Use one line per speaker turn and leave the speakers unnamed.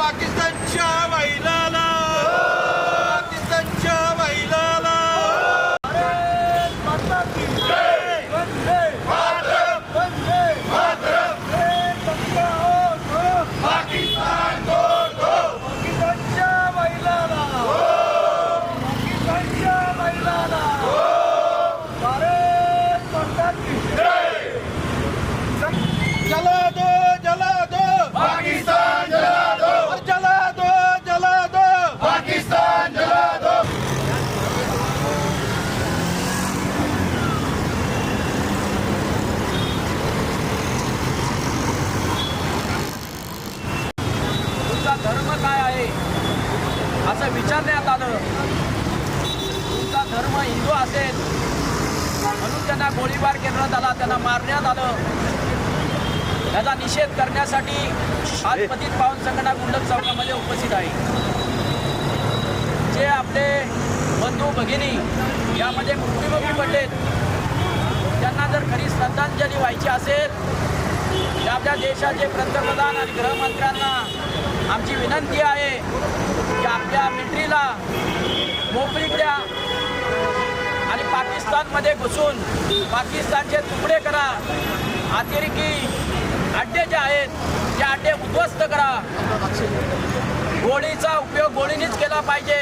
पाकिस्तानच्या महिलाला पाकिस्तानच्या महिलाला पाकिस्तान पाकिस्तानच्या महिलाला पाकिस्तानच्या महिलाला भारत माता
तुमचा धर्म काय आहे? असं विचारण्यात आलं तुमचा धर्म हिंदू असेल. म्हणून त्यांना गोळीबार करण्यात आला त्यांना मारण्यात आलं. त्याचा निषेध करण्यासाठी आज पतित पावन संघटना गुंडक चौकामध्ये उपस्थित आहे. जे आपले बंधू भगिनी यामध्ये मृत्यूमुखी पडलेत त्यांना जर खरी श्रद्धांजली व्हायची असेल तर आपल्या देशाचे पंतप्रधान आणि गृहमंत्र्यांना आमची विनंती आहे की आपल्या मिलिटरीला मोकळीक द्या आणि पाकिस्तानमध्ये घुसून पाकिस्तानचे तुकडे करा. अतिरेकी अड्डे जे आहेत ते अड्डे उद्ध्वस्त करा. गोळीचा उपयोग गोळीनीच केला पाहिजे.